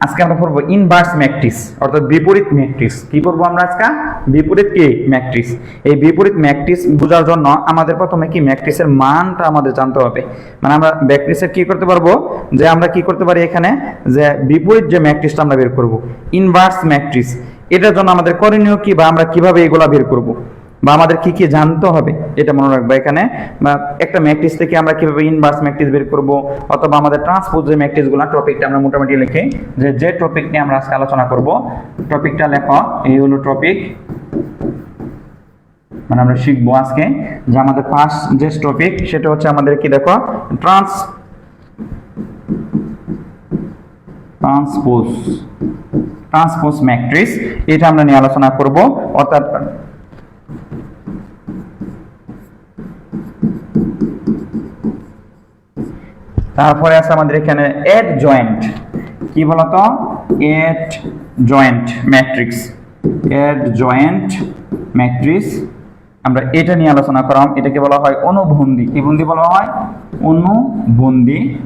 আজকে আমরা পড়ব ইনভার্স ম্যাট্রিক্স অর্থাৎ বিপরীত ম্যাট্রিক্স কি পড়ব আমরা আজকে? বিপরীত কি? ম্যাট্রিক্স এই বিপরীত ম্যাট্রিক্স বোঝার জন্য আমাদের প্রথমে কি ম্যাট্রিক্সের মানটা আমাদের জানতে হবে। মানে আমরা ম্যাট্রিক্সের কি করতে পারব? যে আমরা কি করতে পারি এখানে? যে বিপরীত যে ম্যাট্রিক্সটা আমরা বের করব। ইনভার্স ম্যাট্রিক্স এটার জন্য আমাদের করণীয় কি বা আমরা কীভাবে এগুলা বের করব? বা আমাদের কি কি জানতে হবে, এটা মনে রাখব এখানে। বা একটা ম্যাট্রিক্স থেকে আমরা কীভাবে ইনভার্স ম্যাট্রিক্স বের করব, অথবা আমাদের ট্রান্সপোজ যে ম্যাট্রিক্সগুলো টপিকটা আমরা মোটামুটি লিখি যে যে টপিক নিয়ে আমরা আজকে আলোচনা করব টপিকটা লেখো, এই হলো টপিক মানে আমরা শিখব আজকে যে আমাদের ফার্স্ট যে টপিক সেটা হচ্ছে আমাদের কি দেখো ট্রান্স ট্রান্সপোজ ট্রান্সপোজ ম্যাট্রিক্স এটা আমরা নিয়ে আলোচনা করব, অর্থাৎ তারপরে আছে আমাদের এখানে এড জয়েন্ট কি বলতো? Adjoint matrix adjoint matrix আমরা এটা নিয়ে আলোচনা করলাম। এটাকে বলা হয় অনুবন্ধী। কি বন্ধি বলা হয়? অনুবন্ধী।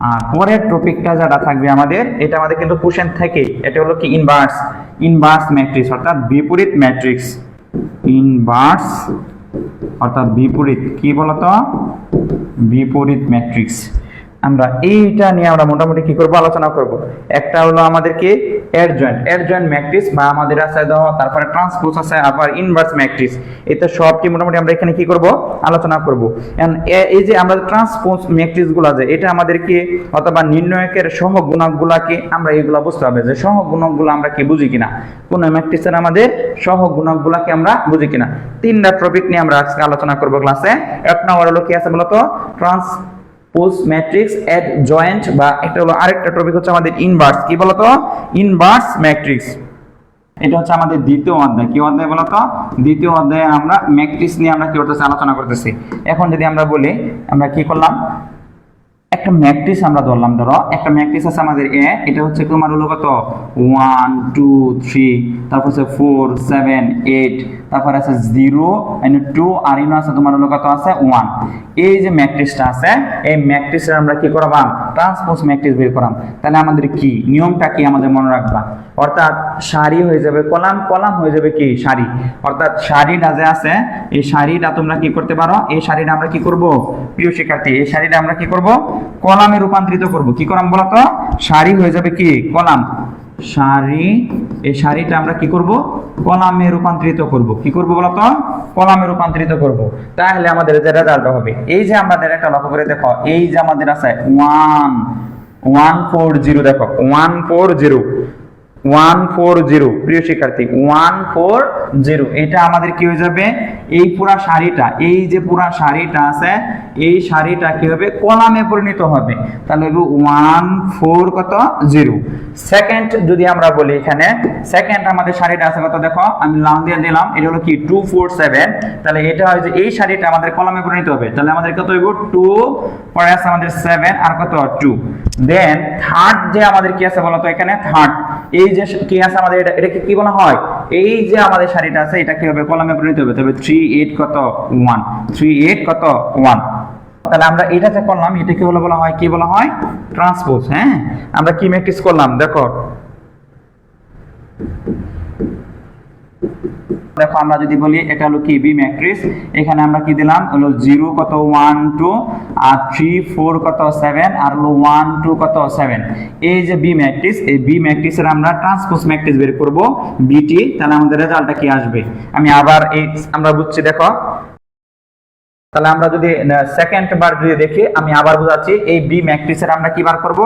আর পরের টপিকটা যেটা থাকবে আমাদের, এটা আমাদের কিন্তু কোশ্চেন থেকে। এটা হলো কি ইনভার্স ইনভার্স ম্যাট্রিক্স অর্থাৎ বিপরীত ম্যাট্রিক্স ইনভার্স অর্থাৎ বিপরীত কি বলতো? বিপরীত ম্যাট্রিক্স। আমরা এইটা নিয়ে আমরা মোটামুটি কি করব, আলোচনা করব। একটা হলো আমাদেরকে এর জয়েন্ট এর জয়েন্ট ম্যাট্রিক্স বা আমাদের আছে দাও তারপরে ট্রান্সপোজ আছে, আবার ইনভার্স ম্যাট্রিক্স এটা সব কি মোটামুটি আমরা এখানে কি করব, আলোচনা করব। এই যে আমরা ট্রান্সপোজ ম্যাট্রিক্সগুলো আছে এটা আমাদেরকে অথবা নির্ণয়কের সহগুণক গুলাকে আমরা এগুলা বুঝতে হবে যে সহগুণকগুলো আমরা কি বুঝি কিনা? কোন ম্যাট্রিক্সের আমাদের সহগুণক গুলাকে আমরা বুঝি কিনা? তিনটা টপিক নিয়ে আমরা আজকে আলোচনা করব ক্লাসে এক নম্বর হলো কি আছে বলতো? Transpose matrix adjoint বা একটা হলো আরেকটা টপিক হচ্ছে আমাদের ইনভার্স কি বলতো? ইনভার্স ম্যাট্রিক্স এটা হচ্ছে আমাদের দ্বিতীয় অধ্যায়। কি অধ্যায় বলতো? দ্বিতীয় অধ্যায়ে আমরা ম্যাট্রিক্স নিয়ে আমরা কি করতেছি? আলোচনা করতেছি। এখন যদি আমরা বলি, আমরা কি করলাম? একটা ম্যাট্রিক্স আমরা ধরলাম, ধরো, একটা ম্যাট্রিক্স আছে আমাদের এ এটা হচ্ছে তোমার হলো কত? ওয়ান টু থ্রি তারপর হচ্ছে ফোর সেভেন এইট তারপর আছে জিরো টু আর ইনো আছে তোমার হলো কত আছে? ওয়ান এই যে ম্যাট্রিক্সটা আছে, এই ম্যাট্রিক্সের আমরা কি করাবাম ট্রান্সপোজ ম্যাট্রিক্স বের করাম। তাহলে আমাদের কি? নিয়মটা কি আমাদের মনে রাখবা? অর্থাৎ সারি হয়ে যাবে কলাম কলাম হয়ে যাবে কি? সারি। অর্থাৎ সারিটা যে আছে, এই সারিটা তোমরা কি করতে পারো? এই সারিটা আমরা কি করব? প্রিয় শিক্ষার্থী, এই সারিটা আমরা কি করব? কলামে রূপান্তরিত করব। কি কলাম বলতো? সারি হয়ে যাবে কি? কলাম। সারি, এই সারিটা আমরা কি করব? কলামে রূপান্তরিত করব। কি করব বলতো? কলামে রূপান্তরিত করব। তাহলে আমাদের যে রেজাল্ট হবে, এই যে আমাদের একটা লক্ষ্য করে দেখো, এই যে আমাদের আছে ওয়ান ওয়ান ফোর জিরো দেখো one four zero one four zero. প্রিয় শিক্ষার্থী, ওয়ান ফোর জিরো। এটা আমাদের কি হয়ে যাবে? এই পুরা শাড়িটা, এই যে পুরা শাড়িটা আছে, এই শাড়িটা কি হবে? কলামে পরিণত হবে। তাহলে ওয়ান ফোর কত? জিরো। সেকেন্ড যদি আমরা বলি এখানে সেকেন্ড আমাদের শাড়িটা আছে কত দেখো? আমি লাম দিয়ে দিলাম, এটা হলো কি? টু ফোর সেভেন তাহলে এটা হয় যে এই শাড়িটা আমাদের কলামে পরিণত হবে। তাহলে আমাদের কত হইব? টু পরে আছে আমাদের সেভেন আর কত? টু দেন থার্ড যে আমাদের কি আছে বলতো এখানে? থার্ড এই যে কি আছে আমাদের এটা, এটাকে কি বলা হয়? এই যে আমাদের শাড়িটা আছে, এটা কি হবে? কলামে পরিণত হবে। তবে থ্রি এইট কত? ওয়ান থ্রি এইট কত? ওয়ান তাহলে আমরা এটা যে করলাম, এটাকে বলে বলা হয়, কি বলা হয়? ট্রান্সপোজ হ্যাঁ? আমরা কি ম্যাট্রিক্স করলাম? দেখো। দেখো, আমরা যদি বলি, এটা হলো কি? বি ম্যাট্রিক্স এখানে আমরা কি দিলাম? হলো জিরো কত ওয়ান টু আর থ্রি ফোর কত সেভেন আর হলো ওয়ান টু কত সেভেন এই যে বি ম্যাট্রিক্স এই বি ম্যাট্রিক্সের আমরা ট্রান্সপোজ ম্যাট্রিক্স বের করব বিটি তাহলে আমাদের রেজাল্টটা কি আসবে? আমি আবার এই, আমরা বুঝছি, দেখো। তাহলে আমরা যদি সেকেন্ড বার যদি দেখি, আমি আবার বোঝাচ্ছি, এই বি ম্যাট্রিক্সের আমরা কি বার করব?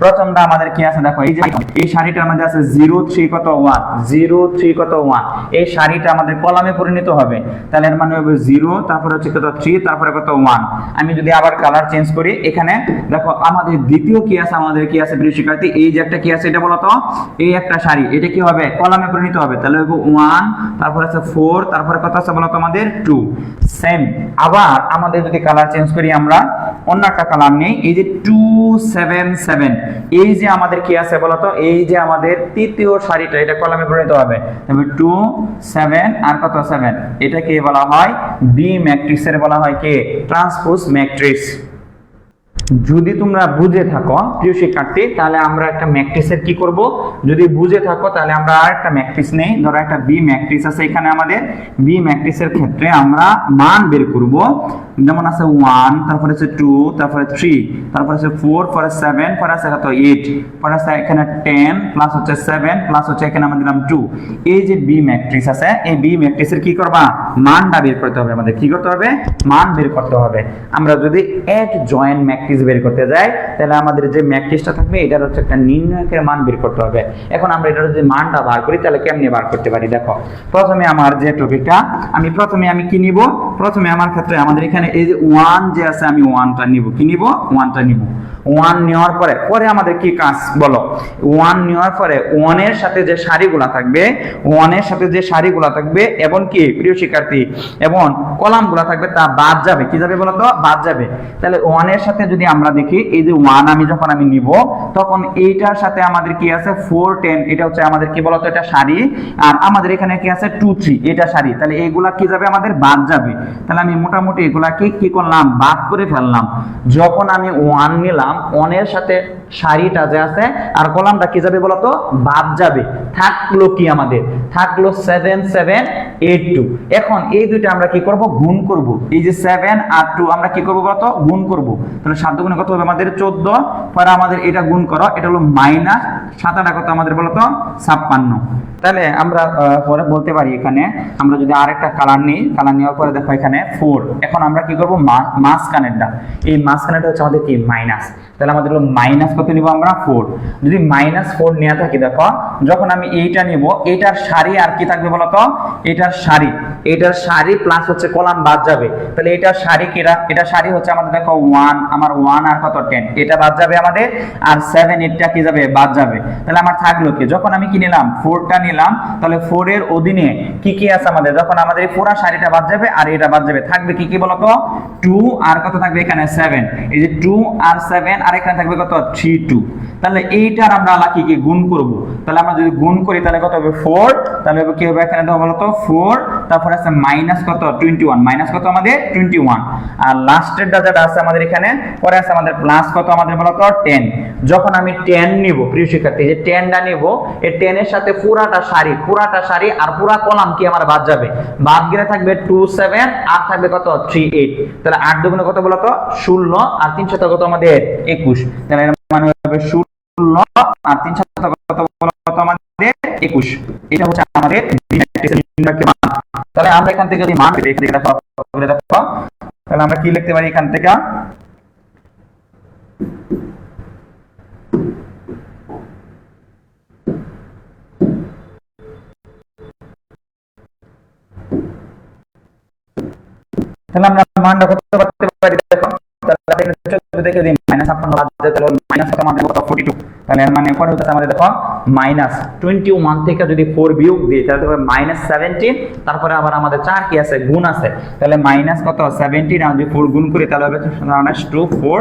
প্রথমটা আমাদের কি আছে? দেখো, এই যে এই শাড়িটার মধ্যে আছে জিরো থ্রি কত ওয়ান, জিরো থ্রি কত ওয়ান। এই শাড়িটা আমাদের কলামে পরিণত হবে। তাহলে এর মানে হবে জিরো, তারপরে হচ্ছে কত থ্রি, তারপরে কত ওয়ান। আমি যদি আবার কালার চেঞ্জ করি, এখানে দেখো, আমাদের দ্বিতীয় কি আছে? আমাদের কি আছে প্রিয় শিক্ষার্থী? এই যে একটা কি আছে এটা বলতো এই একটা শাড়ি, এটা কি হবে? কলামে পরিণত হবে। তাহলে হবে ওয়ান, তারপরে আছে ফোর, তারপরে কত আছে বলতো আমাদের? টু। সেম। আবার আমাদের যদি কালার চেঞ্জ করি আমরা, অন্য একটা কালার নেই, এই যে টু সেভেন সেভেন। এই যে আমাদের কি আছে বলতো? এই যে আমাদের তৃতীয় সারিটা এটা কলামে পরিণত হবে। টু, সেভেন আর কত? সেভেন। এটাকে বলা হয় বি ম্যাট্রিক্সের বলা হয় কে? Transpose matrix. যদি তোমরা বুঝে থাকো, প্রিয় শিক্ষার্থী, তাহলে আমরা একটা ম্যাট্রিক্সের কি করব? যদি বুঝে থাকো, তাহলে আমরা আর একটা ম্যাট্রিক্স নেই। ধরো একটা বি ম্যাট্রিক্স আছে এখানে আমাদের। বি ম্যাট্রিক্সের ক্ষেত্রে আমরা মান বের করব। যেমন আছে ওয়ান তারপরে আছে টু তারপরে থ্রি তারপরে আছে ফোর পরে সেভেন পরে আছে কত এইট পরে আছে এখানে টেন প্লাস হচ্ছে সেভেন প্লাস হচ্ছে এখানে আমরা দিলাম টু এই যে বি ম্যাট্রিক্স আছে, এই বি ম্যাট্রিক্সের কি করবা? মানটা বের করতে হবে আমাদের। কি করতে হবে? মান বের করতে হবে। আমরা যদি এট জয়েন্ট ম্যাট্রিক্স বের করতে যাই তাহলে আমাদের যে ম্যাট্রিক্সটা থাকবে, এটার হচ্ছে একটা নির্ণয়কের মান বের করতে হবে। এখন আমরা এটার যদি মানটা বার করি, তাহলে কেমনে বার করতে পারি? দেখো, প্রথমে আমার যে টপিকটা আমি প্রথমে আমি কি নিব? প্রথমে আমার ক্ষেত্রে আমাদের এখানে এই যে ওয়ান যে আছে, আমি ওয়ানটা নিব। কি নিব? ওয়ানটা নিব। ওয়ান নেওয়ার পরে পরে আমাদের কি কাজ বলো? ওয়ান নেওয়ার পরে ওয়ানের সাথে যে সারিগুলা থাকবে ওয়ানের সাথে যে সারিগুলা থাকবে, এবং কি, প্রিয় শিক্ষার্থী, এবং কলামগুলা থাকবে, তা বাদ যাবে। কি যাবে বলো তো বাদ যাবে। তাহলে ওয়ানের সাথে যদি আমরা দেখি, এই যে ওয়ান আমি যখন আমি নিব, তখন এইটার সাথে আমাদের কি আছে? ফোর টেন এটা হচ্ছে আমাদের কি বলতো? এটা সারি আর আমাদের এখানে কি আছে? টু থ্রি এটা সারি তাহলে এইগুলা কি যাবে? আমাদের বাদ যাবে। তাহলে আমি মোটামুটি এগুলাকে কি করলাম? বাদ করে ফেললাম। যখন আমি ওয়ান নিলাম ওয়ানের সাথে সারিটা যে আছে, আর কলামটা কি যাবে বলতো? বাদ যাবে। থাকল কি আমাদের? থাকল সেভেন সেভেন এইট টু এখন এই দুইটা আমরা কি করব? গুণ করব। এই যে সেভেন আর টু আমরা কি করব বলতো? গুণ করব। তাহলে সাত গুণে কত হবে? আমাদের চোদ্দ। পরে আমাদের এটা গুণ করো, এটা হলো মাইনাস সাত আটা কত আমাদের বলতো ছাপ্পান্ন। তাহলে আমরা পরে বলতে পারি এখানে, আমরা যদি আরেকটা কালার নিই কালার নেওয়ার পরে দেখো এখানে ফোর এখন আমরা কি করব? মাস কানেরটা এই মাস কানেরটা হচ্ছে আমাদের কি? মাইনাস তাহলে আমাদের হলো মাইনাস কত নিব আমরা? ফোর যদি মাইনাস ফোর নেওয়া থাকি, দেখো, যখন আমি এইটা নিব, এইটার সারি আর কি থাকবে বলতো এটার সারি। এটার সারি প্লাস হচ্ছে কলাম বাদ যাবে। তাহলে এটার সারি কিরা? এটা সারি হচ্ছে আমাদের, দেখো ওয়ান আমার ওয়ান আর কত? টেন এটা বাদ যাবে আমাদের, আর সেভেন এইটটা কি যাবে? বাদ যাবে। তাহলে আমার থাকল কি? যখন আমি কি নিলাম? ফোরটা নিলাম, তাহলে ফোর এর অধীনে কি কি আছে আমাদের? যখন আমাদের এই পুরা সারিটা বাদ যাবে, আর এটা বাদ যাবে, থাকবে কি কি বলতো? টু আর কত থাকবে এখানে? সেভেন এই যে টু আর সেভেন আর এখানে থাকবে কত? থ্রি টু তাহলে এইটার আমরা আলা কি গুণ করব? তাহলে আমরা যদি গুণ করি, তাহলে কত হবে? ফোর তাহলে কি হবে এখানে? দেখো বলতো ফোর তারপরে আছে মাইনাস কত? টোয়েন্টি ওয়ান মাইনাস কত আমাদের? টোয়েন্টি ওয়ান আর লাস্টের যেটা আছে আমাদের এখানে? পরে আছে আমাদের প্লাস কত আমাদের বলতো? টেন যখন আমি টেন নিব, প্রিয় শিক্ষার্থী যে টেনটা নিব, এই টেনের সাথে পুরাটা সারি পুরাটা সারি আর পুরা কলাম কি আমার বাদ যাবে? বাদ গেলে থাকবে টু সেভেন আর থাকবে কত? থ্রি এইট তাহলে আট দুগুণে কত বলতো ষোলো আর তিনশো কত আমাদের? একুশ। তাহলে এর মানে হবে ষোলো আর তিনশো কত বলতো আমাদের? একুশ। এটা হচ্ছে আমাদের। তাহলে আমরা এখান থেকে যদি মান দেখো। তাহলে আমরা কি লিখতে পারি এখান থেকে? তাহলে আমরা মানটা কত করতে পারি দেখো তাহলে এখানে চোদ্দ দেখে দিই মাইনাস ছাপ্পান্ন বাদ যায় তাহলে মাইনাস কত আমাদের কত ফোর্টি টু তাহলে এর মানে পরে হচ্ছে আমাদের দেখো মাইনাস টোয়েন্টি ওয়ান থেকে যদি ফোর বিয়োগ দিই, তাহলে মাইনাস সেভেন্টিন তারপরে আবার আমাদের চার কি আছে? গুণ আছে। তাহলে মাইনাস কত? সেভেন্টিন আর যদি ফোর গুণ করি, তাহলে হবে minus two four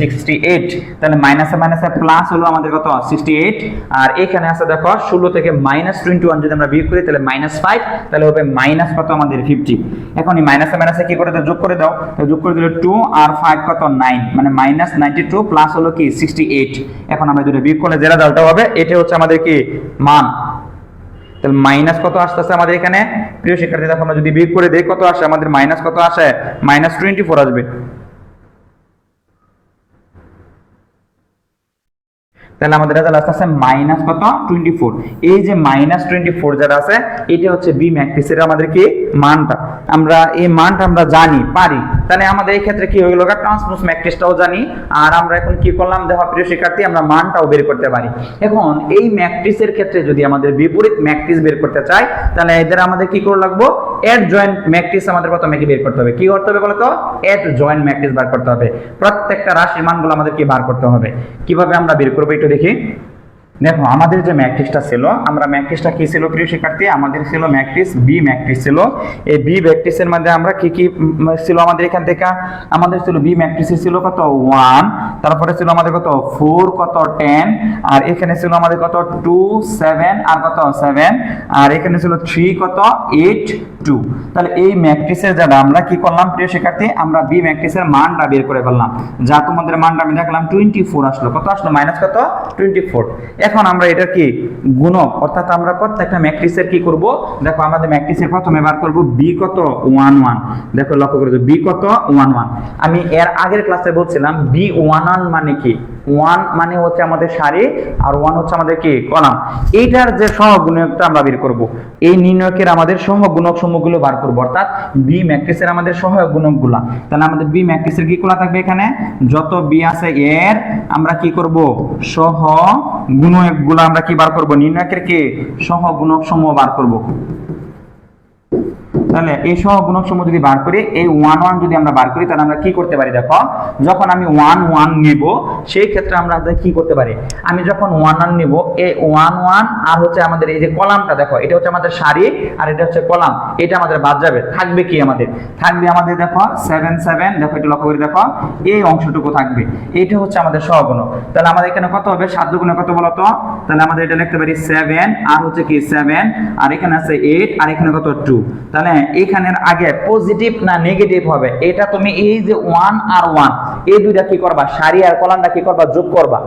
sixty eight তাহলে মাইনাসে মাইনাসে প্লাস হলো আমাদের কত? সিক্সটি এইট আর এখানে আছে দেখো, ষোলো থেকে মাইনাস টোয়েন্টি ওয়ান যদি আমরা বিয়োগ করি, তাহলে মাইনাস ফাইভ তাহলে হবে মাইনাস কত আমাদের ফিফটি এখন এই মাইনাসে মাইনাসে কি করে যোগ করে দাও। যোগ করে দিলে টু আর ফাইভ কত? নাইন মানে মাইনাস নাইনটি টু প্লাস হলো কি? সিক্সটি এইট এখন আমরা যদি বিয়োগ করলে যে হবে এটা হচ্ছে আমাদের কি মান। তাহলে মাইনাস কত আসতেছে আমাদের এখানে? প্রিয় শিক্ষার্থী, দেখো আমরা যদি বিয়োগ করে দেই, কত আসে? আমাদের মাইনাস কত আসে? মাইনাস টোয়েন্টি ফোর আসবে। তাহলে আমাদের রেজাল্ট আসতেছে মাইনাস কত? টোয়েন্টি ফোর এই যে মাইনাস টোয়েন্টি ফোর যেটা আছে এটা হচ্ছে বি ম্যাট্রিক্সের আমাদের কি মানটা। আমরা এই মানটা আমরা জানি, পারি। তাহলে আমাদের এই ক্ষেত্রে কি হয়ে গেল ট্রান্সপোজ ম্যাট্রিক্সটাও জানি। আর আমরা এখন কি করলাম? দেখো, প্রিয় শিক্ষার্থী, আমরা মানটাও বের করতে পারি। এখন এই ম্যাট্রিক্সের ক্ষেত্রে যদি আমাদের বিপরীত ম্যাট্রিক্স বের করতে চাই, তাহলে এদের আমাদের কি করে লাগবো? এড জয়েন্ট ম্যাট্রিক্স আমাদের প্রথমে কি বের করতে হবে? কি করতে হবে বলতো? এড জয়েন্ট ম্যাট্রিক্স বার করতে হবে। প্রত্যেকটা রাশির মানগুলো আমাদের কি বার করতে হবে। কীভাবে আমরা বের করব একটু দেখি? দেখো, আমাদের যে ম্যাট্রিক্সটা ছিল, আমরা ম্যাট্রিক্সটা কি ছিল প্রিয় শিক্ষার্থী? আমাদের ছিল ম্যাট্রিক্স বি, ম্যাট্রিক্স ছিল। এই বি ম্যাট্রিক্সের মধ্যে আমরা কি কি ছিল আমাদের এখান থেকে? আমাদের ছিল বি ম্যাট্রিক্সে ছিল কত? ওয়ান। তারপরে ছিল আমাদের কত? ফোর কত? টেন আর এখানে ছিল আমাদের কত? টু সেভেন আর কত? সেভেন আর এখানে ছিল থ্রি কত? এইট টু তাহলে এই ম্যাট্রিক্সের যারা, আমরা কি করলাম প্রিয় শিক্ষার্থী? আমরা বি ম্যাট্রিক্সের মানটা বের করে ফেললাম। যা তোমাদের মানটা আমি দেখলাম টোয়েন্টি ফোর আসলো। কত আসলো? মাইনাস কত? টোয়েন্টি ফোর এখন আমরা এটা কি গুণক? অর্থাৎ আমরা প্রত্যেকটা ম্যাট্রিক্সের কি করব? দেখো, আমাদের ম্যাট্রিক্সের প্রথমে বার করব বি কত? ওয়ান ওয়ান দেখো, লক্ষ্য করে বি কত? ওয়ান ওয়ান আমি এর আগের ক্লাসে বলছিলাম বি ওয়ান ওয়ান মানে কি? ওয়ান মানে হচ্ছে আমাদের সারি আর ওয়ান হচ্ছে আমাদের কি? কলাম। এইটার যে সহগুণকটা আমরা বের করব। এই নির্ণয়কের আমাদের সহগুণক সমূহগুলো বার করব। অর্থাৎ বি ম্যাট্রিক্সের আমাদের সহগুণকগুলা তাহলে আমাদের বি ম্যাট্রিক্সের কি গুলা থাকবে এখানে? যত বি আছে এর আমরা কি করব? সহ গুণকগুলো আমরা কি বার করব? নির্ণয়কের কি? সহগুণক সমূহ বার করব। তাহলে এই সহগুণক সমূহ যদি বার করি, এই ওয়ান ওয়ান যদি আমরা বার করি, তাহলে আমরা কি করতে পারি দেখো? যখন আমি ওয়ান ওয়ান নেব, সেই ক্ষেত্রে আমরা কি করতে পারি? আমি যখন ওয়ান ওয়ান নেব, এই ওয়ান ওয়ান আর হচ্ছে আমাদের এই যে কলামটা দেখো, এটা হচ্ছে আমাদের সারি আর এটা হচ্ছে কলাম। এটা আমাদের বাদ যাবে, থাকবে কি আমাদের? থাকবে আমাদের দেখো সেভেন সেভেন দেখো এটা লক্ষ্য করে দেখো, এই অংশটুকু থাকবে। এইটা হচ্ছে আমাদের সহগুণক তাহলে আমাদের এখানে কত হবে? সাত গুণে কত বলতো তাহলে আমাদের এটা লিখতে পারি সেভেন আর হচ্ছে কি সেভেন আর এখানে আছে এইট আর এখানে কত টু তাহলে এখানের আগে পজিটিভ না নেগেটিভ হবে? এটা তুমি এই যে ওয়ান আর ওয়ান এই দুইটা কি করবা? সারি আর কলামটা কি করবা? যোগ করবা।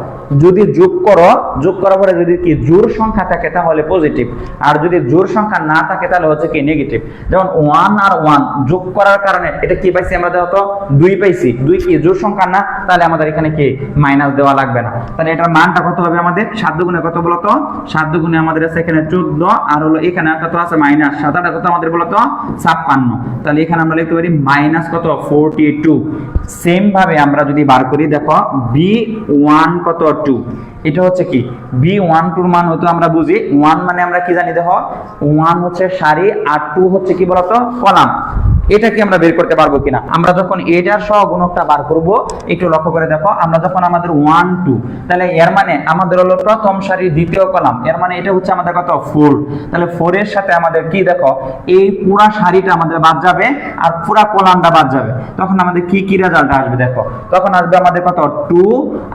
যদি যোগ করো, যোগ করার পরে যদি কি জোর সংখ্যা থাকে, তাহলে পজিটিভ আর যদি জোর সংখ্যা না থাকে, তাহলে হচ্ছে কি নেগেটিভ যেমন ওয়ান আর ওয়ান যোগ করার কারণে এটা কি পাইছি আমরা দেখো? দুই পাইছি। দুই কি জোর সংখ্যা না? তাহলে আমাদের এখানে কি মাইনাস দেওয়া লাগবে না। তাহলে এটার মানটা কত হবে আমাদের? সাত গুণে কত বলতো? সাত গুণে আমাদের আছে এখানে চোদ্দ, আর হলো এখানে কত আছে? মাইনাস সাত। আটা কত আমাদের বলতো? ছাপ্পান্ন। তাহলে এখানে আমরা লিখতে পারি মাইনাস কত? ফোরটি টু সেম ভাবে আমরা যদি বার করি, দেখো বি ওয়ান কত টু এটা হচ্ছে কি? বি ওয়ান টুর মান হতো আমরা বুঝি। ওয়ান মানে আমরা কি জানি, দেখো? ওয়ান হচ্ছে সারি, আর টু হচ্ছে কি বলতো? কলাম। এটা কি আমরা বের করতে পারব কিনা? আমরা যখন এটার সহগুণকটা বার করব, একটু লক্ষ্য করে দেখো, আমরা যখন আমাদের ওয়ান টু তাহলে এর মানে আমাদের হলো প্রথম সারি দ্বিতীয় কলাম, এর মানে এটা হচ্ছে আমাদের কত? ফোর তাহলে ফোর এর সাথে আমাদের কি দেখো, এই পুরা সারিটা আমাদের বাদ যাবে আর পুরা কলামটা বাদ যাবে। তখন আমাদের কি কি রেজাল্ট আসবে দেখো? তখন আসবে আমাদের কত? টু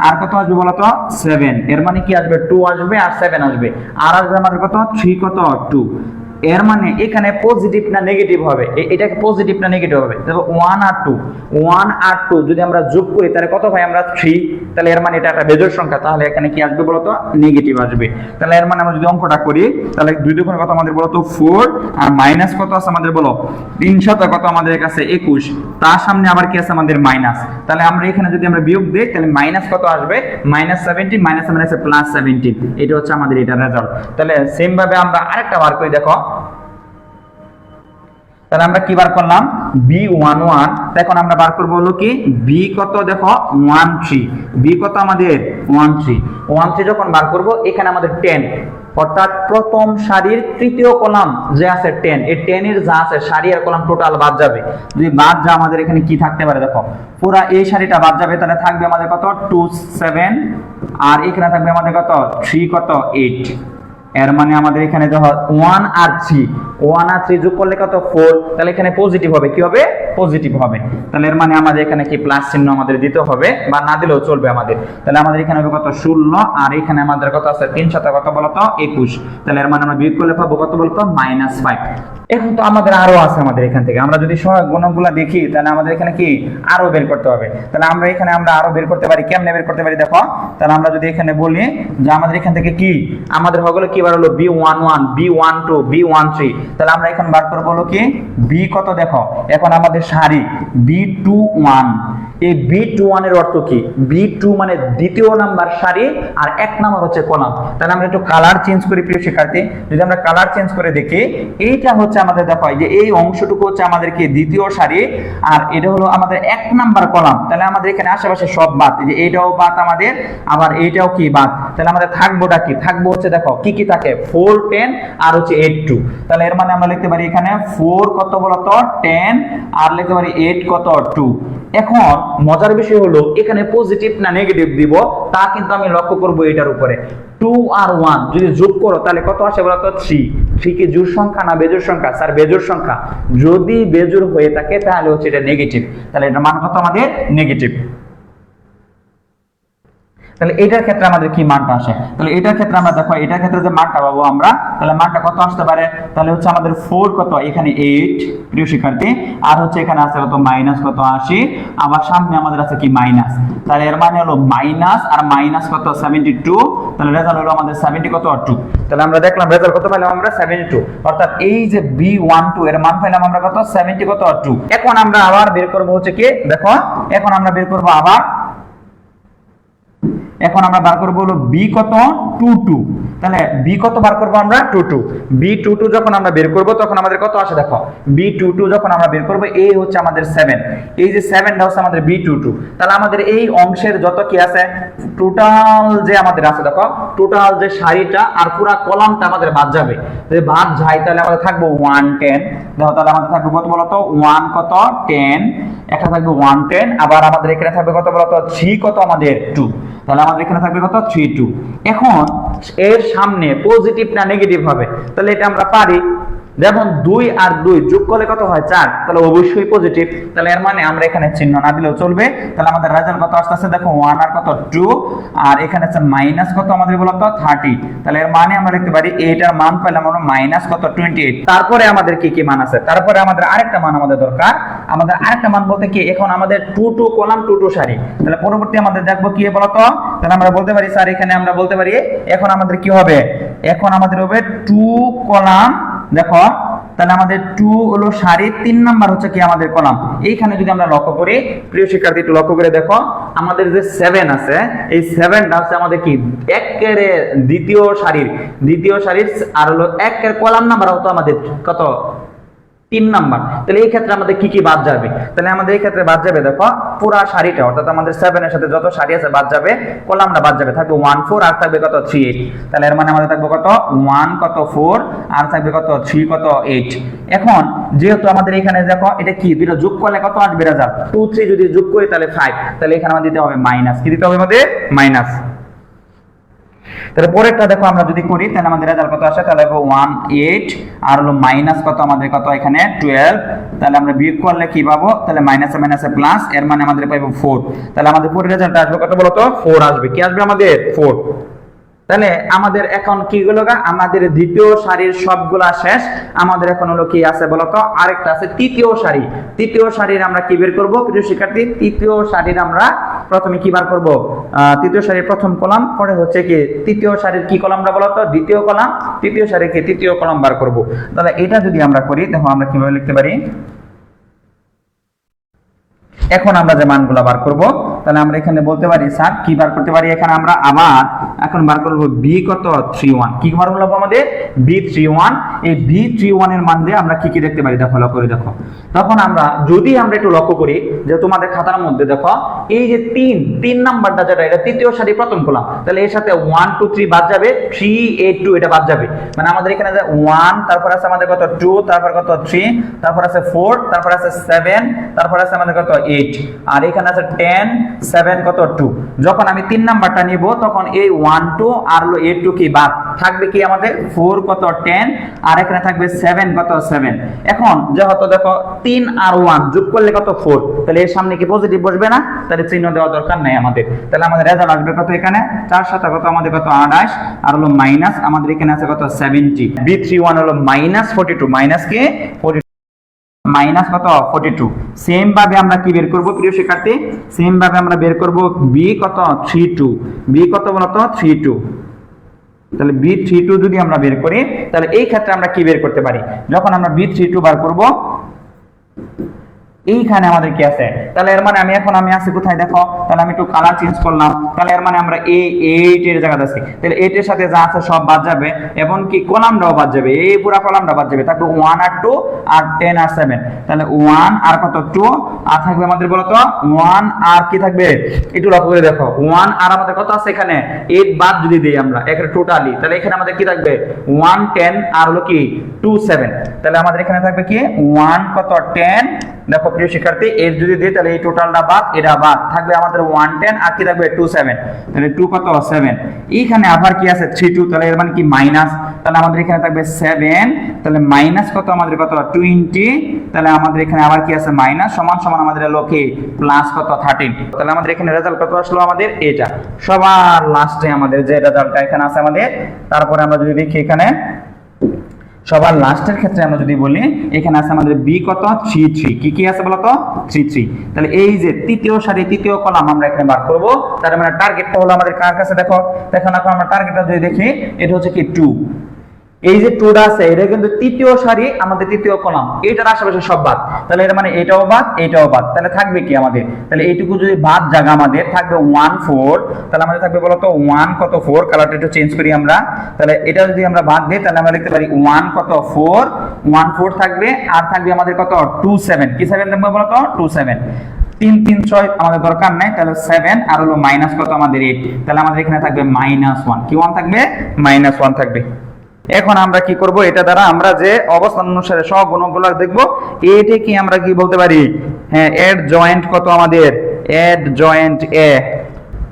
আর কত আসবে বলতো সেভেন এর মানে কি আসবে? টু আসবে আর সেভেন আসবে। আর আসবে আমাদের কত? থ্রি কত? টু এর মানে এখানে পজিটিভ না নেগেটিভ হবে? এটাকে পজিটিভ না নেগেটিভ হবে? দেখো ওয়ান আর টু ওয়ান আর টু যদি আমরা যোগ করি, তাহলে কত ভাই আমরা থ্রি তাহলে এর মানে এটা একটা বেজোর সংখ্যা। তাহলে এখানে কি আসবে বলতো? নেগেটিভ আসবে। তাহলে এর মানে আমরা যদি অঙ্কটা করি, তাহলে দুই দুগুণে কত আমাদের বলতো? ফোর আর মাইনাস কত আছে আমাদের বলো? তিন শত কত আমাদের কাছে? একুশ। তার সামনে আবার কি আছে আমাদের? মাইনাস তাহলে আমরা এখানে যদি আমরা বিয়োগ দিই, তাহলে মাইনাস কত আসবে? Minus seventeen minus minus plus seventeen এটা হচ্ছে আমাদের এটা রেজাল্ট তাহলে সেম ভাবে আমরা আরেকটা বার করি, দেখো। তাহলে আমরা কি বার করলাম? বি ওয়ান ওয়ান এখন আমরা বার করব হলো কি? বি কত? দেখো ওয়ান থ্রি বি কত আমাদের? ওয়ান থ্রি ওয়ান থ্রি যখন বার করব, এখানে আমাদের টেন অর্থাৎ প্রথম সারির তৃতীয় কলাম যে আছে টেন এই টেনের যা আছে, সারি আর কলাম টোটাল বাদ যাবে। যদি বাদ যা আমাদের এখানে কি থাকতে পারে দেখো? পুরা এই সারিটা বাদ যাবে, তাহলে থাকবে আমাদের কত? টু সেভেন আর এখানে থাকবে আমাদের কত? থ্রি কত? এইট এর মানে আমাদের এখানে দেখো ওয়ান আর থ্রি ওয়ান আর থ্রি যোগ করলে কত? ফোর তাহলে এখানে পজিটিভ হবে। কি হবে? পজিটিভ হবে। তাহলে এর মানে আমাদের এখানে কি প্লাস চিহ্ন আমাদের দিতে হবে বা না দিলেও চলবে আমাদের। তাহলে আমাদের এখানে হবে কত? শূন্য। আর এখানে আমাদের কত আছে? তিন সাথে কত বলতো? একুশ। তাহলে এর মানে আমরা বিয়োগ করলে পাবো কত বলতো? মাইনাস ফাইভ এখন তো আমাদের আরও আছে আমাদের এখান থেকে। আমরা যদি সহায়ক দেখি, তাহলে আমাদের এখানে কি? আরও বের করতে হবে। তাহলে আমরা এখানে আমরা আরও বের করতে পারি, কেমনে বের করতে পারি দেখো? তাহলে আমরা যদি এখানে বলি যে আমাদের এখান থেকে কি? আমাদের হলো কি? বার হলো B one one B one two B one three তাহলে আমরা এখন বার করব হলো কি? বি কত দেখো? এখন আমাদের সারি বি টু ওয়ান এই বি টু ওয়ানের অর্থ কি? বি টু মানে দ্বিতীয় নাম্বার সারি আর এক নাম্বার হচ্ছে কলাম। তাহলে আমরা একটু কালার চেঞ্জ করি প্রিয় শিক্ষার্থী। যদি আমরা কালার চেঞ্জ করে দেখি, এইটা হচ্ছে আমাদের দেখো যে এই অংশটুকু হচ্ছে আমাদের কি দ্বিতীয় সারি, আর এটা হলো আমাদের এক নাম্বার কলাম। তাহলে আমাদের এখানে আশেপাশে সব বাদ যে এইটাও বাদ আমাদের, আবার এইটাও কি বাদ? তাহলে আমাদের থাকবোটা কি? থাকব হচ্ছে দেখো, কি কি থাকে? ফোর টেন আর হচ্ছে এইট টু তাহলে এর মানে আমরা লিখতে পারি এখানে ফোর কত বলতো টেন আর লিখতে পারি এইট কত? টু এখন মজার বিষয় হলো, এখানে পজিটিভ না নেগেটিভ দিব, তা কিন্তু আমি লক্ষ্য করব এটার উপরে। টু আর ওয়ান যদি যোগ করো, তাহলে কত আসে বলতো থ্রি থ্রি কি জোর সংখ্যা না বেজোর সংখ্যা? স্যার বেজোর সংখ্যা। যদি বেজোর হয়ে থাকে, তাহলে হচ্ছে এটা নেগেটিভ তাহলে এটা মান কত আমাদের? নেগেটিভ তাহলে এটার ক্ষেত্রে আমাদের কি মানটা আসে? তাহলে এটার ক্ষেত্রে আমরা দেখো, এটার ক্ষেত্রে যে মানটা পাবো আমরা, তাহলে মানটা কত আসতে পারে? তাহলে হচ্ছে আমাদের ফোর কত? এখানে এইট প্রিয় শিক্ষার্থী। আর হচ্ছে এখানে আছে কত? মাইনাস কত? আশি। আবার সামনে আমাদের আছে কি? মাইনাস তাহলে এর মানে হলো মাইনাস আর মাইনাস কত? সেভেন্টি টু তাহলে রেজাল্ট হলো আমাদের সেভেন্টি কত? টু তাহলে আমরা দেখলাম রেজাল্ট কত পাইলাম আমরা? সেভেন্টি টু অর্থাৎ এই যে বি ওয়ান টু এর মান পাইলাম আমরা কত? সেভেন্টি কত? টু এখন আমরা আবার বের করব হচ্ছে কি? দেখো, এখন আমরা বের করব আবার এখন আমরা বার করব হলো বি কত? টু টু তাহলে বি কত বার করব আমরা? Two two B two two যখন আমরা বের করব, তখন আমাদের কত আসে দেখো? বি টু টু যখন আমরা বের করব এ হচ্ছে আমাদের সেভেন এই যে সেভেনটা হচ্ছে আমাদের বি টু টু তাহলে আমাদের এই অংশের যত কি আছে টোটাল যে আমাদের আছে দেখো টোটাল যে সারিটা আর পুরা কলামটা আমাদের বাদ যাবে। যদি বাদ যায়, তাহলে আমাদের থাকব ওয়ান টেন দেখো, তাহলে আমাদের থাকবে কত বলতো? ওয়ান কত? টেন একটা থাকবে ওয়ান টেন আবার আমাদের এখানে থাকবে কত বলতো? থ্রি কত? আমাদের টু তাহলে আমাদের এখানে থাকবে কত? থ্রি টু এখন এর সামনে পজিটিভ না নেগেটিভ হবে? তাহলে এটা আমরা পারি যেমন দুই আর দুই যোগ করলে কত হয় চার? তাহলে অবশ্যই পজিটিভ তাহলে এর মানে আমরা এখানে চিহ্ন না দিলেও চলবে। তাহলে আমাদের রেজাল্ট কত আসতে আসছে দেখো ওয়ান আর কত? টু আর এখানে আছে মাইনাস কত আমাদের বলতো থার্টি তাহলে এর মানে আমরা লিখতে পারি এইটার মান পেলাম আমরা মাইনাস কত? টোয়েন্টি এইট তারপরে আমাদের কি কি মান আছে? তারপরে আমাদের আরেকটা মান আমাদের দরকার। আমাদের আরেকটা মান বলতে কি? এখন আমাদের two two column two two সারি। তাহলে পরবর্তী আমাদের দেখব কি বলতো তাহলে আমরা বলতে পারি, স্যার, এখানে আমরা বলতে পারি, এখন আমাদের কি হবে? এখন আমাদের হবে টু কলাম দেখো, তাহলে আমাদের টু হলো সাড়ে তিন নাম্বার হচ্ছে কি আমাদের কলাম। এইখানে যদি আমরা লক্ষ্য করি, প্রিয় শিক্ষার্থী একটু লক্ষ্য করে দেখো, আমাদের যে সেভেন আছে, এই সেভেনটা হচ্ছে আমাদের কি? একের দ্বিতীয় সারির। দ্বিতীয় সারির আর হলো একের কলাম নাম্বার হতো আমাদের কত? তিন নাম্বার। তাহলে এই ক্ষেত্রে আমাদের কি কি বাদ যাবে? তাহলে আমাদের এই ক্ষেত্রে বাদ যাবে, দেখো, পুরা শাড়িটা, অর্থাৎ আমাদের সেভেন এর সাথে যত শাড়ি আছে বাদ যাবে, কলামটা বাদ যাবে, থাকবে ওয়ান ফোর আর থাকবে কত? থ্রি এইট তাহলে এর মানে আমাদের থাকবে কত? ওয়ান কত ফোর আর থাকবে কত? থ্রি কত? এইট এখন যেহেতু আমাদের এখানে, দেখো, এটা কি? দুটো যোগ করলে কত? আসবে রেজাল্ট টু থ্রি যদি যোগ করি, তাহলে ফাইভ তাহলে এখানে আমাদের দিতে হবে মাইনাস কি দিতে হবে আমাদের? মাইনাস তাহলে পরেরটা দেখো আমরা যদি করি, তাহলে আমাদের রেজাল্ট কত আসে? তাহলে ওয়ান এইট আর হলো মাইনাস কত? আমাদের কত এখানে? টুয়েলভ তাহলে আমরা বিয়োগ করলে কি পাবো? তাহলে মাইনাসে মাইনাসে প্লাস এর মানে আমাদের পাবো ফোর তাহলে আমাদের পরের রেজাল্ট আসবে কত বলো তো ফোর আসবে। কি আসবে আমাদের? ফোর তাহলে আমাদের এখন কি গা? আমাদের দ্বিতীয় সারির সবগুলা শেষ। আমাদের এখন হলো কি আছে বলতো? আরেকটা আছে তৃতীয় সারি। তৃতীয় সারির আমরা কি বের করব? প্রিয় শিক্ষার্থী, তৃতীয় সারির আমরা প্রথমে কি বার করব? তৃতীয় সারির প্রথম কলাম, পরে হচ্ছে কি তৃতীয় সারির কি কলামটা বলতো? দ্বিতীয় কলাম, তৃতীয় সারির কি তৃতীয় কলাম বার করব। তাহলে এটা যদি আমরা করি, দেখো আমরা কীভাবে লিখতে পারি? এখন আমরা যে মানগুলো বার করব তাহলে আমরা এখানে বলতে পারি, স্যার, কি বার করতে পারি? এখানে আমরা আবার এখন বার করব বি কত? থ্রি ওয়ান কি বার করব আমাদের? বি থ্রি ওয়ান এই বি থ্রি ওয়ানের মান দিয়ে আমরা কি কি দেখতে পারি? দেখো, লক্ষ্য করে দেখো। তখন আমরা, যদি আমরা একটু লক্ষ্য করি যে তোমাদের খাতার মধ্যে দেখো, এই যে তিন তিন নাম্বারটা যেটা, এটা তৃতীয় সারি প্রথম কলাম। তাহলে এর সাথে ওয়ান টু থ্রি বাদ যাবে থ্রি এইট টু এটা বাদ যাবে। মানে আমাদের এখানে ওয়ান তারপর আছে আমাদের কত? টু তারপর কত? থ্রি তারপর আছে ফোর তারপর আছে সেভেন তারপর আছে আমাদের কত? এইট আর এখানে আছে টেন সেভেন কত? টু যখন আমি তিন নাম্বারটা নিব, তখন এই ওয়ান টু আর হলো এইট টু কি? বাদ। থাকবে কি আমাদের ফোর কত? টেন আর এখানে থাকবে সেভেন কত? সেভেন এখন যেহেতু দেখো তিন আর ওয়ান যোগ করলে কত? ফোর তাহলে এর সামনে কি পজিটিভ বসবে না? তাহলে চিহ্ন দেওয়া দরকার নাই আমাদের। তাহলে আমাদের রেজাল্ট আসবে কত এখানে? চার সাথে কত? আমাদের কত? আঠাশ। আর হলো মাইনাস আমাদের এখানে আছে কত? সেভেন্টি বি থ্রি ওয়ান হলো মাইনাস ফোর্টি টু মাইনাস কে? ফোর্টি মাইনাস কত? ফোর্টি টু সেমভাবে আমরা কি বের করব প্রিয় শিক্ষার্থী? সেমভাবে আমরা বের করব বি কত? থ্রি টু বি কত বলতো? থ্রি টু তাহলে বি থ্রি টু যদি আমরা বের করি, তাহলে এই ক্ষেত্রে আমরা কি বের করতে পারি? যখন আমরা বি থ্রি টু বার করব এইখানে আমাদের কি আছে? তাহলে এর মানে আমি এখন আমি আছি কোথায়? দেখো, তাহলে আমি একটু কালার চেঞ্জ করলাম। তাহলে এর মানে আমরা এই এইট এর জায়গাতে আছি। তাহলে এইট এর সাথে যা আছে সব বাদ যাবে, এবং কি কলামটাও বাদ যাবে। এই পুরা কলামটা বাদ যাবে। থাকবে ওয়ান আর টু আর টেন আর সেভেন তাহলে ওয়ান আর কত? টু আর থাকবে আমাদের বলতো ওয়ান আর কি থাকবে? একটু লক্ষ্য করে দেখো। ওয়ান আর আমাদের কত আছে এখানে? এইট বাদ যদি দিই আমরা, এখানে টোটালি তাহলে এখানে আমাদের কি থাকবে? ওয়ান টেন আর হলো কি? টু সেভেন তাহলে আমাদের এখানে থাকবে কি? ওয়ান কত? টেন দেখো প্রিয় শিক্ষার্থী, এর যদি দিই তাহলে এই টোটালটা বাদ, এটা বাদ। থাকবে আমাদের ওয়ান টেন আর কি থাকবে টু সেভেন তাহলে টু কত? সেভেন এইখানে আবার কি আছে? থ্রি টু তাহলে এর মানে কি? মাইনাস তাহলে আমাদের এখানে থাকবে সেভেন তাহলে মাইনাস কত? আমাদের কত? টোয়েন্টি তাহলে আমাদের এখানে আবার কি আছে? মাইনাস সমান সমান আমাদের হলো কি? প্লাস কত? থার্টিন তাহলে আমাদের এখানে রেজাল্ট কত আসলো আমাদের? এটা। সবার লাস্টে আমাদের যে রেজাল্টটা এখানে আছে আমাদের, তারপরে আমরা যদি দেখি এখানে সবার লাস্টের ক্ষেত্রে আমরা যদি বলি, এখানে আছে আমাদের বি কত? থ্রি থ্রি কি কি আছে বলতো? থ্রি থ্রি তাহলে এই যে তৃতীয় সারি, তৃতীয় কলাম আমরা এখানে বার করব। তার মানে টার্গেটটা হলো আমাদের কার কাছে? দেখো দেখো না আমরা টার্গেটটা যদি দেখি, এটা হচ্ছে কি? টু এই যে টুটা আছে, এটা কিন্তু তৃতীয় সারি, আমাদের তৃতীয় কলাম। এটার আশেপাশে সব বাদ। তাহলে এটা মানে এটাও বাদ এটাও বাদ। তাহলে থাকবে কি আমাদের? তাহলে এইটুকু যদি বাদ জায়গা আমাদের, থাকবে ওয়ান ফোর তাহলে আমাদের থাকবে বলতো ওয়ান কত ফোর কালারটা একটু চেঞ্জ করি আমরা। তাহলে এটা যদি আমরা বাদ দিই, তাহলে আমরা লিখতে পারি ওয়ান কত ফোর ওয়ান ফোর থাকবে, আর থাকবে আমাদের কত? টু সেভেন কি সেভেন থাকবে বলতো? টু সেভেন তিন তিন, ছয় আমাদের দরকার নাই, তাহলে সেভেন আর হলো মাইনাস কত আমাদের এইট তাহলে আমাদের এখানে থাকবে মাইনাস ওয়ান কি ওয়ান থাকবে? মাইনাস ওয়ান থাকবে। এখন আমরা কি করব? এটা দ্বারা আমরা যে অবস্থান অনুসারে সহগুণকগুলো দেখব। এটা কি আমরা কি বলতে পারি? হ্যাঁ এড জয়েন্ট কত আমাদের? এড জয়েন্ট এ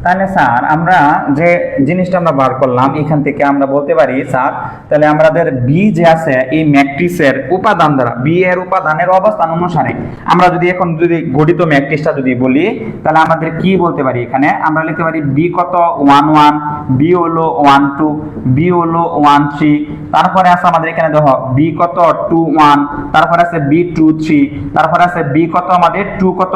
তাহলে স্যার, আমরা যে জিনিসটা আমরা বার করলাম, এখান থেকে আমরা বলতে পারি, স্যার, তাহলে আমাদের বি যে আছে, এই ম্যাট্রিক্সের উপাদান দ্বারা বি এর উপাদানের অবস্থান অনুসারে, আমরা যদি এখন যদি গঠিত ম্যাট্রিক্সটা যদি বলি, তাহলে আমাদের কি বলতে পারি এখানে? আমরা লিখতে পারি বি কত? ওয়ান ওয়ান বি হলো ওয়ান টু বি হলো ওয়ান থ্রি তারপরে আছে আমাদের এখানে দেখো বি কত? টু ওয়ান তারপরে আছে বি টু থ্রি তারপরে আছে বি কত? আমাদের টু কত?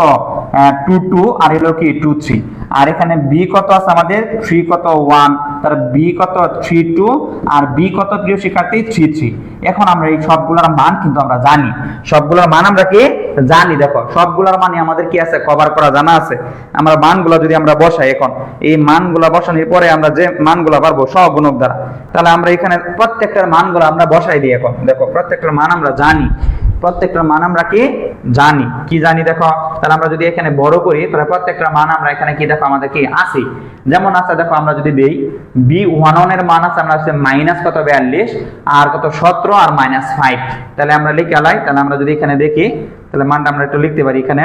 টু টু আর এলো কি টু থ্রি আর এখানে বি কত আছে আমাদের? থ্রি কত ওয়ান তার বি কত থ্রি টু আর বি কত প্রিয় শিক্ষার্থী? থ্রি থ্রি এখন আমরা এই সবগুলোর মান কিন্তু আমরা জানি। সবগুলোর মান আমরা কি? জানি। দেখো, সবগুলোর মানে আমাদের কি আছে? কভার করা জানা আছে। আমরা মানগুলো যদি আমরা বসাই এখন, এই মানগুলো বসানোর পরে আমরা যে মানগুলো পারব সহগুণক দ্বারা। তাহলে আমরা এখানে প্রত্যেকটার মানগুলো আমরা বসাই দিই এখন। দেখো, প্রত্যেকটার মান আমরা জানি। প্রত্যেকটার মান আমরা কি জানি। কি জানি দেখো? তাহলে আমরা যদি এখানে বড় করি, তাহলে প্রত্যেকটা মান আমরা এখানে কি দেখো? আমাদের কি আসি যেমন আছে দেখো, আমরা যদি দেই বি ওয়ানের মান আছে, আমরা হচ্ছে মাইনাস কত? বিয়াল্লিশ। আর কত? সতেরো আর মাইনাস ফাইভ তাহলে আমরা লিখে আলাই তাহলে আমরা যদি এখানে দেখি, তাহলে মানটা আমরা একটু লিখতে পারি। এখানে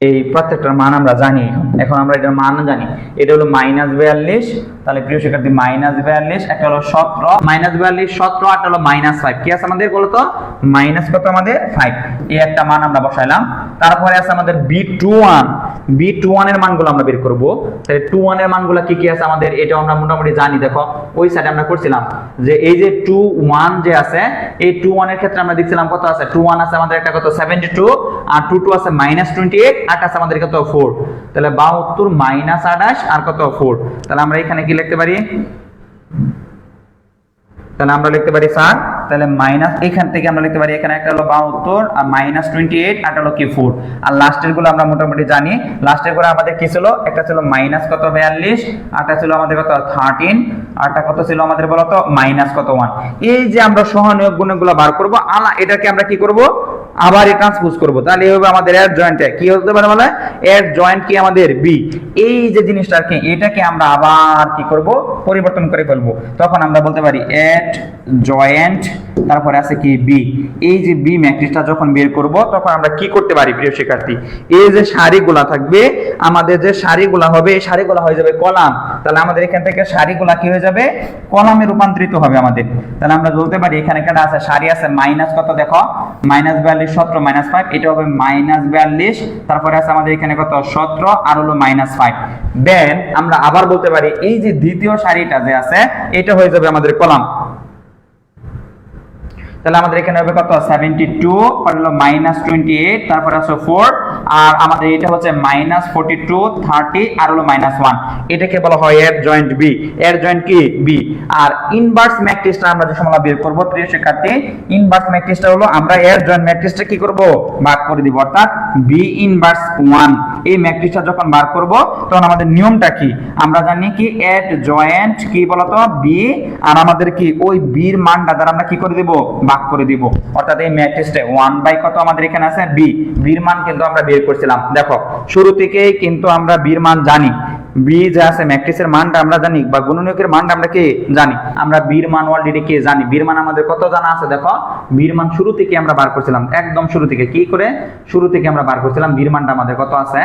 এই প্রত্যেকটার মান আমরা জানি। এখন আমরা এটার মান জানি। এটা হলো মাইনাস বিয়াল্লিশ, তাহলে প্রিয় শিক্ষার্থী মাইনাস বিয়াল্লিশ, একটা হলো সতেরো মাইনাস বিয়াল্লিশ, সতেরো একটা হলো মাইনাস ফাইভ কি আছে আমাদের বলতো? মাইনাস কত আমাদের? ফাইভ এই একটা মান আমরা বসাইলাম। তারপরে আছে আমাদের B two one B two ওয়ানের মানগুলো আমরা বের করব। তাহলে টু ওয়ানের মানগুলো কি কি আছে আমাদের? এটা আমরা মোটামুটি জানি। দেখো, ওই সাইডে আমরা করছিলাম যে এই যে টু ওয়ান যে আছে, এই টু ওয়ানের ক্ষেত্রে আমরা দেখছিলাম কত আছে? টু ওয়ান আছে আমাদের একটা কত? সেভেন্টি টু আর টু টু আছে মাইনাস টোয়েন্টি এইট আছে আমাদের কত? ফোর তাহলে বাহাত্তর মাইনাস আঠাশ, আর কত? ফোর তাহলে আমরা এখানে কি লিখতে পারি? তাহলে আমরা লিখতে পারি স্যার তাহলে মাইনাস এখান থেকে আমরা লিখতে পারি এখানে একটা হলো বাহাত্তর, আর মাইনাস টোয়েন্টি এইট আর হলো কি? ফোর আর লাস্টেরগুলো আমরা মোটামুটি জানি। লাস্টেরগুলো আমাদের কি ছিল? একটা ছিল মাইনাস কত? বিয়াল্লিশ আরটা ছিল আমাদের কত? থার্টিন আরটা কত ছিল আমাদের বলতো? মাইনাস কত? ওয়ান এই যে আমরা সহনিয়োগ গুণগুলো বার করব, আলা এটাকে আমরা কি করব? আবার ট্রান্সপোজ করব। তাহলে এই হবে আমাদের এর জয়েন্টে কি হতে পারে বলে এর জয়েন্ট কি আমাদের বি এই যে জিনিসটা কি এটাকে আমরা আবার কি করব? পরিবর্তন করে ফেলব। তখন আমরা বলতে পারি এট জয়েন্ট তারপরে আছে কি বি এই যে বি ম্যাট্রিক্সটা যখন বের করব, তখন আমরা কি করতে পারি প্রিয় শিক্ষার্থী? এই যে সারিগুলা থাকবে, আমাদের যে সারিগুলা হবে, এই সারিগুলা হয়ে যাবে কলাম। তাহলে আমাদের এখান থেকে সারিগুলা কি হয়ে যাবে? কলামে রূপান্তরিত হবে আমাদের। তাহলে আমরা বলতে পারি এখানে একটা আছে, সারি আছে মাইনাস কত দেখো? মাইনাস বিয়াল্লিশ সতেরো মাইনাস ফাইভ এটা হবে মাইনাস বিয়াল্লিশ, তারপরে আছে আমাদের এখানে কত? সতেরো, আর হলো মাইনাস ফাইভ দেন আমরা আবার বলতে পারি, এই যে দ্বিতীয় সারিটা যে আছে, এটা হয়ে যাবে আমাদের কলাম। তাহলে আমাদের এখানে হবে কত? সেভেন্টি টু হলো মাইনাস টোয়েন্টি এইট তারপরে আছে ফোর আর আমাদের এটা হচ্ছে মাইনাস ফোর্টি টু থার্টি আর হলো মাইনাস ওয়ান এটাকে বলা হয় adjoint B adjoint কি? বি আর ইনভার্স ম্যাট্রিক্সটা আমরা যে সময় বের করব, প্রিয় শিক্ষার্থী ইনভার্স ম্যাট্রিক্সটা হলো আমরা এর জয়েন্ট ম্যাট্রিক্সটা কি করব? ভাগ করে দিব, অর্থাৎ বি ইনভার্স ওয়ান এই ম্যাট্রিক্সটা যখন বার করব, তখন আমাদের নিয়মটা কি? আমরা জানি কি এট জয়েন্ট কি বলতো? বি আর আমাদের কি, ওই বির মানটা দ্বারা আমরা কি করে দিব? ভাগ করে দিব। অর্থাৎ এই ম্যাট্রিক্সটা ওয়ান বাই কত আমাদের এখানে আছে? বি বির মান কিন্তু আমরা বের করছিলাম। দেখো, শুরু থেকেই কিন্তু আমরা বির মান জানি। বি যে আছে, ম্যাট্রিক্সের মানটা আমরা জানি, বা গুণনীয়কের মানটা আমরা কি জানি? আমরা বির মান অলরেডি কি জানি? বির মান আমাদের কত জানা আছে? দেখো, বির মান শুরু থেকে আমরা বার করছিলাম। একদম শুরু থেকে। কি করে? শুরু থেকে আমরা বার করছিলাম, বির মানটা আমাদের কত আছে?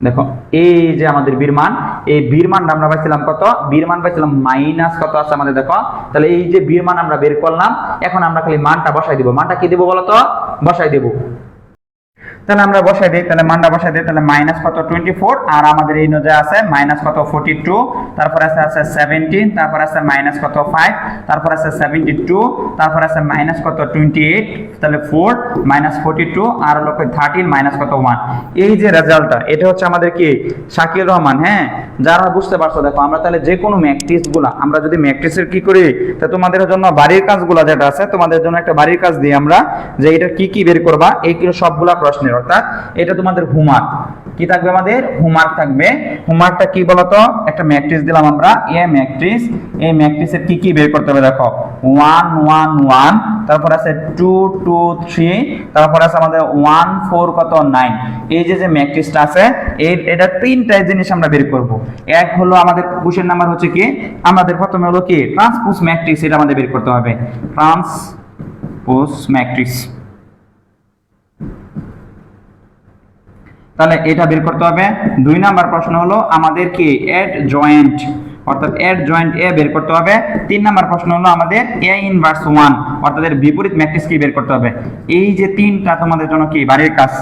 দেখো, এই যে আমাদের বীর মান, এই বীর মানটা আমরা পাইছিলাম কত? বীর মান পাইছিলাম মাইনাস কত আছে আমাদের? দেখো, তাহলে এই যে বীর মান আমরা বের করলাম, এখন আমরা খালি মানটা বসাই দিব। মানটা কি দেবো বলো তো বসাই দেবো। তাহলে আমরা বসাই দিই, তাহলে মানটা বসাই দিই, তাহলে মাইনাস কত? টোয়েন্টি ফোর আর আমাদের এই নজে আছে মাইনাস কত? ফোর্টি টু তারপর আছে আছে সেভেন্টিন তারপর আছে মাইনাস কত? ফাইভ তারপর আছে সেভেন্টি টু তারপর আছে মাইনাস কত? টোয়েন্টি এইট তাহলে ফোর মাইনাস ফোর্টি টু আর হলো থার্টিন মাইনাস কত? ওয়ান এই যে রেজাল্টটা এটা হচ্ছে আমাদের কি? শাকির রহমান হ্যাঁ? যারা বুঝতে পারছ, দেখো, আমরা তাহলে যে কোনো ম্যাট্রিক্সগুলা, আমরা যদি ম্যাট্রিক্সের কি করি, তা তোমাদের জন্য বাড়ির কাজগুলো যেটা আছে, তোমাদের জন্য একটা বাড়ির কাজ দিই আমরা, যে এটা কি কি বের করবা এইগুলো সবগুলা প্রশ্নের অর্থাৎ এটা তোমাদের কি থাকবে আমাদের? থাকবে। কি বলতো? একটা ম্যাট্রিক্স দিলাম আমরা। A matrix. এই ম্যাট্রিক্সের কি কি বের করতে হবে দেখো? One one one. তারপর আছে টু টু, থ্রি। তারপর আছে আমাদের ওয়ান, ফোর, কত? নাইন। এই যে যে ম্যাট্রিক্সটা আছে এই এটা তিনটাই জিনিস আমরা বের করব। এক হলো আমাদের কোশ্চেন নাম্বার হচ্ছে কি? আমাদের প্রথমে হলো কি? ট্রান্সপোজ ম্যাট্রিক্স এটা আমাদের বের করতে হবে। Transpose matrix. তাহলে এটা বের করতে হবে। দুই নাম্বার প্রশ্ন হলো আমাদের কি এড জয়েন্ট অর্থাৎ এড জয়েন্ট এ বের করতে হবে। তিন নাম্বার প্রশ্ন হলো, আমাদের এ ইনভার্স ওয়ান অর্থাৎ এর বিপরীত ম্যাট্রিক্স কি বের করতে হবে? এই যে তিনটা তোমাদের জন্য কি? বাড়ির কাজ।